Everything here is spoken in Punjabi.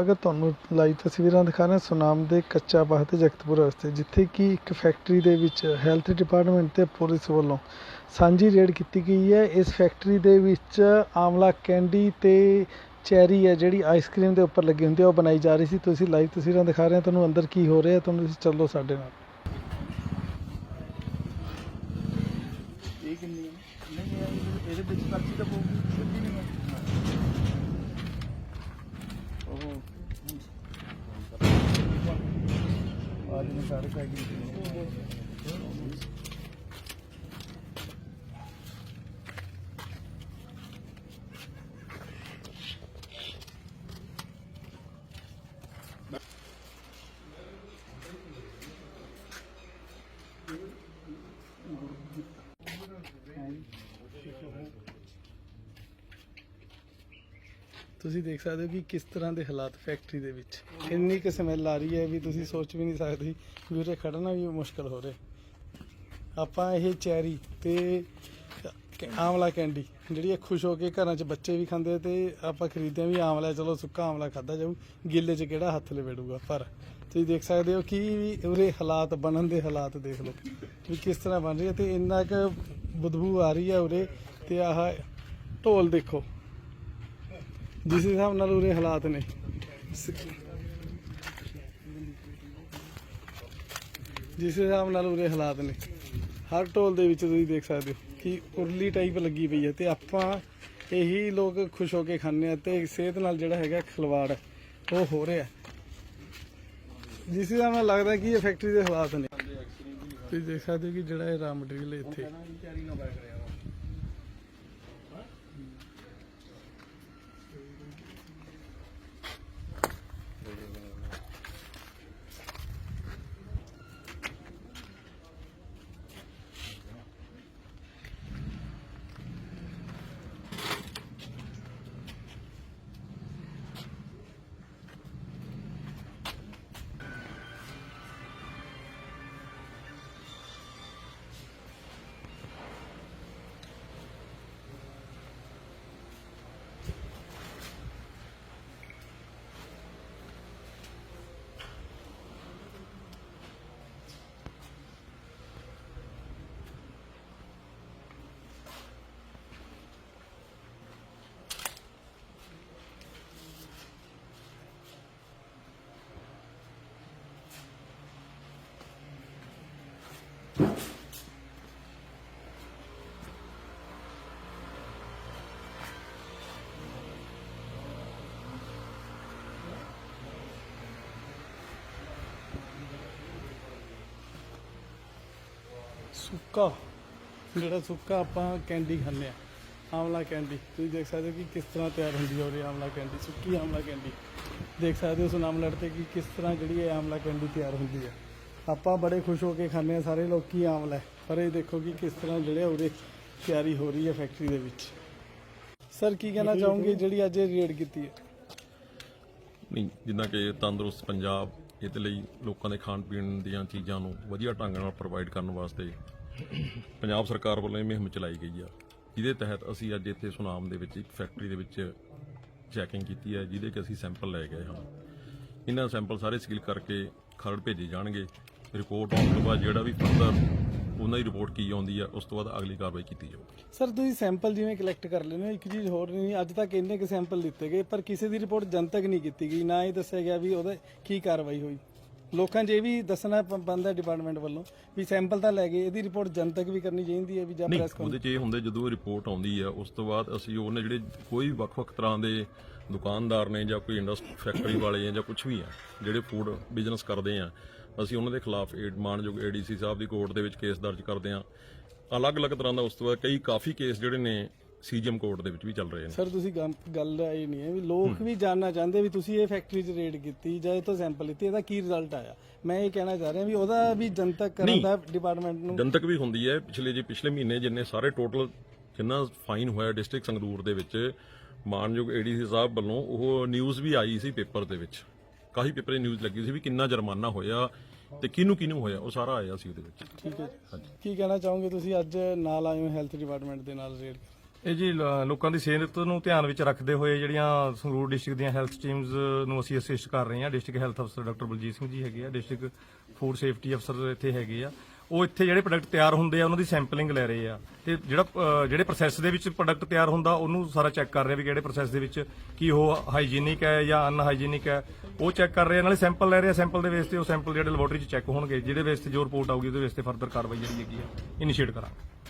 ਅਗਰ ਤੁਹਾਨੂੰ ਲਾਈਵ ਤਸਵੀਰਾਂ ਦਿਖਾ ਰਹੇ ਸੁਨਾਮ ਦੇ ਕੱਚਾ ਬਾਹ ਤੇ ਜਗਤਪੁਰ ਰਸਤੇ, ਜਿੱਥੇ ਕਿ ਇੱਕ ਫੈਕਟਰੀ ਦੇ ਵਿੱਚ ਹੈਲਥ ਡਿਪਾਰਟਮੈਂਟ ਤੇ ਪੁਲਿਸ ਵੱਲੋਂ ਸਾਂਝੀ ਰੇਡ ਕੀਤੀ ਗਈ ਹੈ। ਇਸ ਫੈਕਟਰੀ ਦੇ ਵਿੱਚ ਆਮਲਾ ਕੈਂਡੀ ਤੇ ਚੈਰੀ ਹੈ, ਜਿਹੜੀ ਆਈਸਕ੍ਰੀਮ ਦੇ ਉੱਪਰ ਲੱਗੀ ਹੁੰਦੀ ਹੈ ਉਹ ਬਣਾਈ ਜਾ ਰਹੀ ਸੀ। ਤੁਸੀਂ ਲਾਈਵ ਤਸਵੀਰਾਂ ਦਿਖਾ ਰਹੇ ਹਾਂ, ਤੁਹਾਨੂੰ ਅੰਦਰ ਕੀ ਹੋ ਰਿਹਾ, ਤੁਹਾਨੂੰ ਤੁਸੀਂ ਚੱਲੋ ਸਾਡੇ ਨਾਲ। ਇਹ ਕਿੰਨੀ ਨਹੀਂ ਇਹਦੇ ਵਿੱਚ ਪਰਚੀ ਤਾਂ ਪਊਗੀ ਸਿੱਧੀ ਨਹੀਂ ਹੈ। ಕಾಲಿನ ಕಾರಕ್ಕಾಗಿ Thank you. ਤੁਸੀਂ ਦੇਖ ਸਕਦੇ ਹੋ ਕਿ ਕਿਸ ਤਰ੍ਹਾਂ ਦੇ ਹਾਲਾਤ ਫੈਕਟਰੀ ਦੇ ਵਿੱਚ। ਇੰਨੀ ਕੁ ਸਮੈਲ ਆ ਰਹੀ ਹੈ ਵੀ ਤੁਸੀਂ ਸੋਚ ਵੀ ਨਹੀਂ ਸਕਦੇ ਵੀ ਉਰੇ ਖੜਨਾ ਵੀ ਮੁਸ਼ਕਲ ਹੋ ਰਿਹਾ। ਆਪਾਂ ਇਹ ਚੈਰੀ ਤੇ ਆਮਲਾ ਕੈਂਡੀ, ਜਿਹੜੀ ਇਹ ਖੁਸ਼ ਹੋ ਕੇ ਘਰਾਂ 'ਚ ਬੱਚੇ ਵੀ ਖਾਂਦੇ ਆ ਤੇ ਆਪਾਂ ਖਰੀਦਦੇ ਆ ਵੀ ਆਮਲਾ ਚਲੋ ਸੁੱਕਾ ਆਮਲਾ ਖਾਦਾ ਜਾਊ, ਗਿੱਲੇ 'ਚ ਕਿਹੜਾ ਹੱਥ ਲਵੇੜੂਗਾ ਪਰ ਤੁਸੀਂ ਦੇਖ ਸਕਦੇ ਹੋ ਕਿ ਵੀ ਉਰੇ ਹਾਲਾਤ, ਬਣਨ ਦੇ ਹਾਲਾਤ ਦੇਖ ਲਓ, ਵੀ ਕਿਸ ਤਰ੍ਹਾਂ ਬਣ ਰਹੀ ਹੈ ਤੇ ਇੰਨਾ ਕੁ ਬਦਬੂ ਆ ਰਹੀ ਹੈ ਉਰੇ ਤੇ ਆਹ ਢੋਲ ਦੇਖੋ। ਜਿਸ ਹਿਸਾਬ ਨਾਲ ਉਰੇ ਹਾਲਾਤ ਨੇ। ਜਿਸ ਹਿਸਾਬ ਨਾਲ ਉਰੇ ਹਾਲਾਤ ਨੇ। ਹਰ ਢੋਲ ਦੇ ਵਿੱਚ ਤੁਸੀਂ ਦੇਖ ਸਕਦੇ ਹੋ ਕਿ ਉਰਲੀ ਟਾਈਪ ਲੱਗੀ ਪਈ ਹੈ ਤੇ ਆਪਾਂ ਇਹੀ ਲੋਕ ਖੁਸ਼ ਹੋ ਕੇ ਖਾਂਦੇ ਆ ਤੇ ਸਿਹਤ ਨਾਲ ਜਿਹੜਾ ਹੈਗਾ ਖਿਲਵਾੜ ਉਹ ਹੋ ਰਿਹਾ ਜਿਸ ਹਿਸਾਬ ਨਾਲ ਲੱਗਦਾ ਕਿ ਇਹ ਫੈਕਟਰੀ ਦੇ ਹਾਲਾਤ ਨੇ। ਤੁਸੀਂ ਦੇਖ ਸਕਦੇ ਹੋ ਕਿ ਜਿਹੜਾ ਇਹ ਰਾ ਮਟੀਰੀਅਲ ਇੱਥੇ। ਸੁੱਕਾ ਜਿਹੜਾ ਸੁੱਕਾ ਆਪਾਂ ਕੈਂਡੀ ਖਾਂਦੇ ਆ ਆਮਲਾ ਕੈਂਡੀ। ਤੁਸੀਂ ਦੇਖ ਸਕਦੇ ਹੋ ਕਿ ਕਿਸ ਤਰ੍ਹਾਂ ਤਿਆਰ ਹੁੰਦੀ ਹੈ ਉਹ ਆਮਲਾ ਕੈਂਡੀ ਸੁੱਕੀ ਆਮਲਾ ਕੈਂਡੀ। ਦੇਖ ਸਕਦੇ ਹੋ ਸੁਨਾਮ ਲੜ ਤੇ ਕਿ ਕਿਸ ਤਰ੍ਹਾਂ ਜਿਹੜੀ ਇਹ ਆਮਲਾ ਕੈਂਡੀ ਤਿਆਰ ਹੁੰਦੀ ਹੈ ਆਪਾਂ ਬੜੇ ਖੁਸ਼ ਹੋ ਕੇ ਖਾਂਦੇ ਆ ਸਾਰੇ ਲੋਕੀ ਆਮਲਾ। ਪਰ ਇਹ ਦੇਖੋ ਕਿ ਕਿਸ ਤਰ੍ਹਾਂ ਜਿਹੜੇ ਉਰੇ ਤਿਆਰੀ ਹੋ ਰਹੀ ਹੈ ਫੈਕਟਰੀ ਦੇ ਵਿੱਚ। ਸਰ ਕੀ ਕਹਿਣਾ ਚਾਹੋਗੇ ਜਿਹੜੀ ਅੱਜ ਇਹ ਰੇਡ ਕੀਤੀ ਹੈ? ਨਹੀਂ ਜਿੱਦਾਂ ਕਿ ਤੰਦਰੁਸਤ ਪੰਜਾਬ ਇਹਦੇ ਲਈ ਲੋਕਾਂ ਦੇ ਖਾਣ ਪੀਣ ਦੀਆਂ ਚੀਜ਼ਾਂ ਨੂੰ ਵਧੀਆ ਢੰਗ ਨਾਲ ਪ੍ਰੋਵਾਈਡ ਕਰਨ ਵਾਸਤੇ ਪੰਜਾਬ ਸਰਕਾਰ ਵੱਲੋਂ ਇਹ ਮੁਹਿੰਮ ਚਲਾਈ ਗਈ ਆ। ਜਿਹਦੇ ਤਹਿਤ ਅਸੀਂ ਅੱਜ ਇੱਥੇ ਸੁਨਾਮ ਦੇ ਵਿੱਚ ਇੱਕ ਫੈਕਟਰੀ ਦੇ ਵਿੱਚ ਚੈਕਿੰਗ ਕੀਤੀ ਹੈ ਜਿਹਦੇ ਕਿ ਅਸੀਂ ਸੈਂਪਲ ਲੈ ਗਏ ਹਾਂ। ਇਹਨਾਂ ਸੈਂਪਲ ਸਾਰੇ ਸੀਲ ਕਰਕੇ ਖਰੜ ਭੇਜੇ ਜਾਣਗੇ। ਰਿਪੋਰਟ ਆਉਣ ਤੋਂ ਬਾਅਦ ਜਿਹੜਾ ਵੀ ਫਰਦਰ ਉਹਨਾਂ ਦੀ ਰਿਪੋਰਟ ਕੀ ਆਉਂਦੀ ਆ, ਉਸ ਤੋਂ ਬਾਅਦ ਅਗਲੀ ਕਾਰਵਾਈ ਕੀਤੀ ਜਾਊਗੀ। ਸਰ ਤੁਸੀਂ ਸੈਂਪਲ ਜਿਵੇਂ ਕਲੈਕਟ ਕਰ ਲੈਂਦੇ ਹੋ, ਇੱਕ ਚੀਜ਼ ਹੋਰ ਨਹੀਂ, ਅੱਜ ਤੱਕ ਇੰਨੇ ਕੁ ਸੈਂਪਲ ਦਿੱਤੇ ਗਏ, ਪਰ ਕਿਸੇ ਦੀ ਰਿਪੋਰਟ ਜਨਤਕ ਨਹੀਂ ਕੀਤੀ ਗਈ, ਨਾ ਇਹ ਦੱਸਿਆ ਗਿਆ ਵੀ ਉਹਦੇ ਕੀ ਕਾਰਵਾਈ ਹੋਈ। ਲੋਕਾਂ 'ਚ ਇਹ ਵੀ ਦੱਸਣਾ ਪ- ਬਣਦਾ ਡਿਪਾਰਟਮੈਂਟ ਵੱਲੋਂ ਵੀ ਸੈਂਪਲ ਤਾਂ ਲੈ ਗਏ ਇਹਦੀ ਰਿਪੋਰਟ ਜਨਤਕ ਵੀ ਕਰਨੀ ਚਾਹੀਦੀ ਹੈ ਵੀ ਜਾਂ ਨਹੀਂ ਪ੍ਰੈਸ ਉਹਦੇ ਚ ਇਹ ਹੁੰਦੇ ਜਦੋਂ ਰਿਪੋਰਟ ਆਉਂਦੀ ਆ ਉਸ ਤੋਂ ਬਾਅਦ ਅਸੀਂ ਉਹਨੇ ਜਿਹੜੇ ਕੋਈ ਵੀ ਵੱਖ-ਵੱਖ ਤਰ੍ਹਾਂ ਦੇ ਦੁਕਾਨਦਾਰ ਨੇ ਜਾਂ ਕੋਈ ਇੰਡਸਟਰੀ ਫੈਕਟਰੀ ਵਾਲੇ ਆ ਜਾਂ ਕੁਝ ਵੀ ਆ ਜਿਹੜੇ ਫੂਡ ਬਿਜ਼ਨਸ ਕਰਦੇ ਆ ਅਸੀਂ ਉਹਨਾਂ ਦੇ ਖਿਲਾਫ ਏਡ ਮਾਨਯੋਗ ਏਡੀਸੀ ਸਾਹਿਬ ਦੀ ਕੋਰਟ ਦੇ ਵਿੱਚ ਕੇਸ ਦਰਜ ਕਰਦੇ ਆ। ਅਲੱਗ-ਅਲੱਗ ਤਰ੍ਹਾਂ ਦਾ ਉਸ ਤੋਂ ਬਾਅਦ ਕਈ ਕਾਫੀ ਕੇਸ ਜਿਹੜੇ ਨੇ ਸੀਜੀਐਮ ਕੋਰਟ ਦੇ ਵਿੱਚ ਵੀ ਚੱਲ ਰਹੇ ਨੇ। ਸਰ ਤੁਸੀਂ ਗੱਲ- ਗੱਲ ਇਹ ਨਹੀਂ ਹੈ ਵੀ ਲੋਕ ਵੀ ਜਾਣਨਾ ਚਾਹੁੰਦੇ ਵੀ ਤੁਸੀਂ ਇਹ ਫੈਕਟਰੀ 'ਚ ਰੇਡ ਕੀਤੀ ਜਾਂ ਇਹ ਤੋਂ ਸੈਂਪਲ ਲਿੱਤੇ ਇਹਦਾ ਕੀ ਰਿਜ਼ਲਟ ਆਇਆ? ਮੈਂ ਇਹ ਕਹਿਣਾ ਚਾਹ ਰਿਹਾ ਵੀ ਉਹਦਾ ਵੀ ਜਨਤਕ ਕਰਨ। ਦਾ ਡਿਪਾਰਟਮੈਂਟ ਨੂੰ ਜਨਤਕ ਵੀ ਹੁੰਦੀ ਹੈ। ਪਿਛਲੇ ਜੇ ਪਿਛਲੇ ਮਹੀਨੇ ਜਿੰਨੇ ਸਾਰੇ ਟੋਟਲ ਜਿੰਨਾ ਫਾਈਨ ਹੋਇਆ ਡਿਸਟ੍ਰਿਕਟ ਸੰਗਰੂਰ ਦੇ ਵਿੱਚ ਮਾਨਯੋਗ ਏਡੀਸੀ ਸਾਹਿਬ ਵੱਲੋਂ ਉਹ ਨਿਊਜ਼ ਵੀ ਆਈ ਸੀ ਪੇਪਰ ਦੇ ਵਿੱਚ। ਕਾਫੀ ਪੇਪਰ ਨਿਊਜ਼ ਲੱਗੀ ਸੀ ਵੀ ਕਿੰਨਾ ਜੁਰਮਾਨਾ ਹੋਇਆ ਤੇ ਕਿਹਨੂੰ ਕਿਹਨੂੰ ਹੋਇਆ। ਉਹ ਸਾਰਾ ਆਇਆ ਸੀ ਉਹਦੇ ਵਿੱਚ। ਠੀਕ ਹੈ ਕੀ ਕਹਿਣਾ ਚਾਹੋਗੇ ਤੁਸੀਂ? ਅੱਜ ਨਾਲ ਆਏ ਹੋ ਹੈਲਥ ਡਿਪਾਰਟਮੈਂਟ ਦੇ ਨਾਲ ਰੇਡ ਇਹ ਜੀ ਲ- ਲੋਕਾਂ ਦੀ ਸਿਹਤ ਨੂੰ ਧਿਆਨ ਵਿੱਚ ਰੱਖਦੇ ਹੋਏ ਜਿਹੜੀਆਂ ਸੰਗਰੂਰ ਡਿਸਟ੍ਰਿਕਟ ਦੀਆਂ ਹੈਲਥ ਟੀਮਸ ਨੂੰ ਅਸੀਂ ਅਸਿਸਟ ਕਰ ਰਹੇ ਹਾਂ। ਡਿਸਟ੍ਰਿਕਟ ਹੈਲਥ ਅਫਸਰ ਡਾਕਟਰ ਬਲਜੀਤ ਸਿੰਘ ਜੀ ਹੈਗੇ ਆ ਡਿਸਟ੍ਰਿਕਟ ਫੂਡ ਸੇਫਟੀ ਅਫਸਰ ਇੱਥੇ ਹੈਗੇ ਆ। ਉਹ ਇੱਥੇ ਜਿਹੜੇ ਪ੍ਰੋਡਕਟ ਤਿਆਰ ਹੁੰਦੇ ਆ ਉਹਨਾਂ ਦੀ ਸੈਂਪਲਿੰਗ ਲੈ ਰਹੇ ਆ। ਤੇ ਜਿਹੜਾ ਅ, ਜਿਹੜੇ ਪ੍ਰੋਸੈਸ ਦੇ ਵਿੱਚ ਪ੍ਰੋਡਕਟ ਤਿਆਰ ਹੁੰਦਾ ਉਹਨੂੰ ਸਾਰਾ ਚੈੱਕ ਕਰ ਰਹੇ ਆ ਵੀ ਕਿਹੜੇ ਪ੍ਰੋਸੈਸ ਦੇ ਵਿੱਚ ਕੀ ਉਹ ਹਾਈਜੀਨਿਕ ਹੈ ਜਾਂ ਅਨਹਾਈਜੀਨਿਕ ਹੈ। ਉਹ ਚੈੱਕ ਕਰ ਰਹੇ ਆ ਨਾਲੇ ਸੈਂਪਲ ਲੈ ਰਹੇ ਆ। ਸੈਂਪਲ ਦੇ ਬੇਸ ਤੇ ਉਹ ਸੈਂਪਲ ਜਿਹੜੇ ਲੈਬੋਰਟਰੀ 'ਚ ਚੈੱਕ ਹੋਣਗੇ ਜਿਹਦੇ ਬੇਸ ਤੇ ਜੋ ਰਿਪੋਰਟ ਆਊਗੀ ਉਹਦੇ ਬੇਸ ਤੇ ਫਰਦਰ ਕਾਰਵਾਈ ਜਿਹੜੀ ਹੈਗੀ ਆ ਇਨੀਸ਼ੀਏਟ ਕਰਾਂਗੇ।